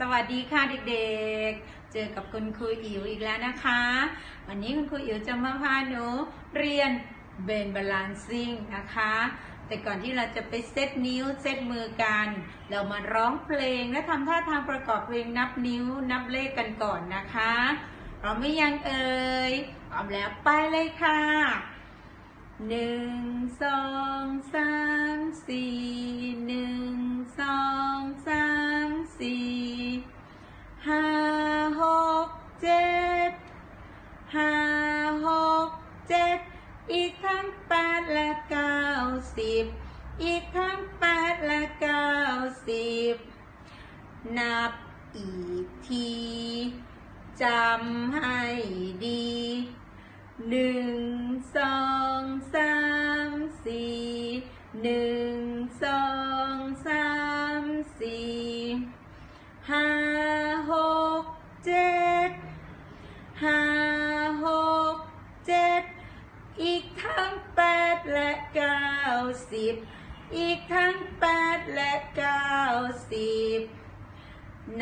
สวัสดีค่ะเด็กๆ เจอกับคุณครูอิ๋วอีกแล้วนะคะ วันนี้คุณครูอิ๋วจะมาพาหนูเรียนเบนบาลานซิ่งนะคะ แต่ก่อนที่เราจะไปเซตนิ้วเซตมือกัน เรามาร้องเพลงและทำท่าทางประกอบเพลงนับนิ้วนับเลขกันก่อนนะคะพร้อมไม่ยังเอ่ยพร้อมแล้วไปเลยค่ะหนึ่งสองสามสี่ ห้าหกเจ็ดอีกทั้งแปดและเก้าสิบอีกทั้งแปดและเก้าสิบนับอีกทีจำให้ดีหนึ่งสองสามสี่หนึ่ง บอีกทั้งแปดและเก้าสิบ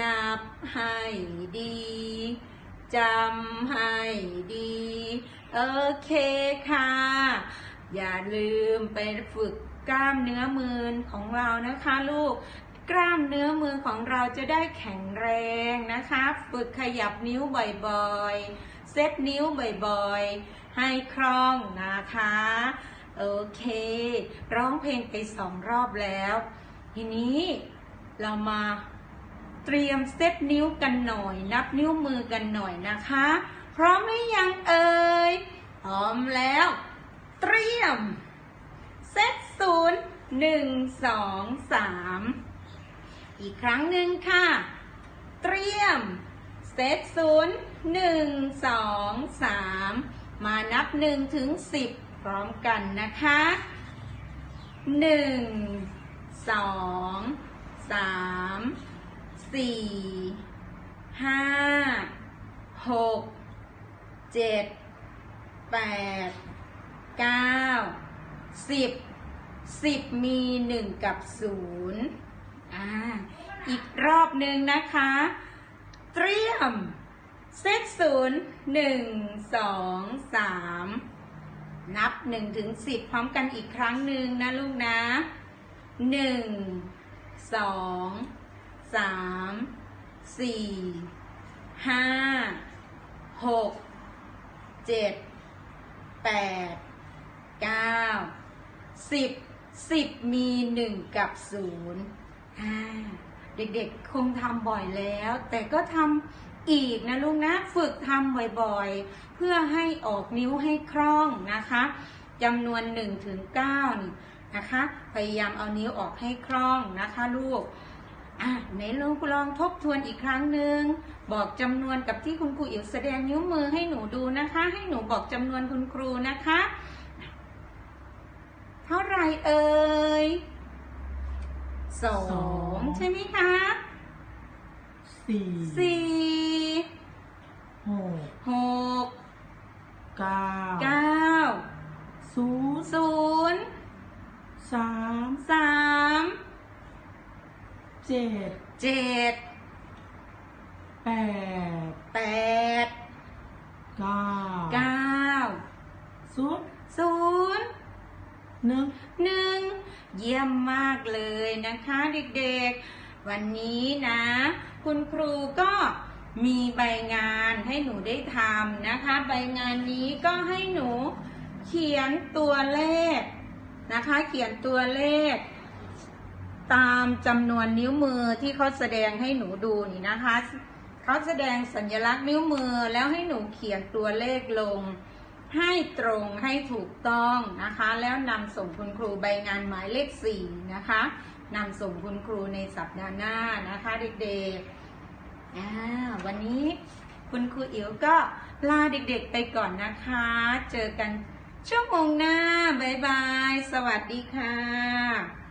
นับให้ดีจำให้ดี โอเคค่ะ อย่าลืมไปฝึกกล้ามเนื้อมือของเรานะคะลูก กล้ามเนื้อมือของเราจะได้แข็งแรงนะคะ ฝึกขยับนิ้วบ่อยๆ เซตนิ้วบ่อยๆ ให้คล่องนะคะ โอเค ร้องเพลงไปสองรอบแล้ว ทีนี้เรามาเตรียมเซตนิ้วกันหน่อย นับนิ้วมือกันหน่อยนะคะ พร้อมหรือยังเอ่ยพร้อมแล้ว เตรียม เซตศูนย์หนึ่งสองสามอีกครั้งหนึ่งค่ะ เตรียม เซตศูนย์หนึ่งสองสามมานับหนึ่งถึงสิบ พร้อมกันนะคะหนึ่งสองสามสี่ห้าหกเจ็ดแปดเก้าสิบสิบมีหนึ่งกับศูนย์อ่าอีกรอบหนึ่งนะคะ เตรียมเซตศูนย์หนึ่งสองสาม นับหนึ่งถึงสิบพร้อมกันอีกครั้งหนึ่งนะลูกนะหนึ่งสองสามสี่ห้าหกเจ็ดแปดเก้าสิบสิบมีหนึ่งกับศูนย์อ่าเด็กๆคงทำบ่อยแล้ว แต่ก็ทำ อีกนะลูกนะฝึกทำบ่อยๆ เพื่อให้ออกนิ้วให้คล่องนะคะจำนวน1ถึง9นี่นะคะ พยายามเอานิ้วออกให้คล่องนะคะลูกอะไหนลองลองทบทวนอีกครั้งหนึ่งบอกจำนวนกับที่คุณครูอิ๋วแสดงนิ้วมือให้หนูดูนะคะ ให้หนูบอกจำนวนคุณครูนะคะ เท่าไหรเอ่ยสอสองงใช่ไหมคะสี่สี่ หกหกเก้าเก้าศูนย์ศูนย์สามสามเจ็ดเจ็ดแปดแปดเก้าเก้าศูนย์ศูนย์หนึ่งหนึ่งเยี่ยมมากเลยนะคะเด็กๆ วันนี้นะ คุณครูก็ มีใบงานให้หนูได้ทำนะคะ ใบงานนี้ก็ให้หนูเขียนตัวเลขนะคะ เขียนตัวเลข ตามจำนวนนิ้วมือที่เขาแสดงให้หนูดูนี่นะคะเขาแสดงสัญลักษณ์นิ้วมือแล้วให้หนูเขียนตัวเลขลง ให้ตรงให้ถูกต้องนะคะ แล้วนำส่งคุณครูใบงานหมายเลขสี่นะคะนำส่งคุณครูในสัปดาห์หน้านะคะเด็กๆ อ่าวันนี้คุณครูอิ๋วก็ลาเด็กๆไปก่อนนะคะ เจอกันชั่วโมงหน้า บ๊ายบาย สวัสดีค่ะ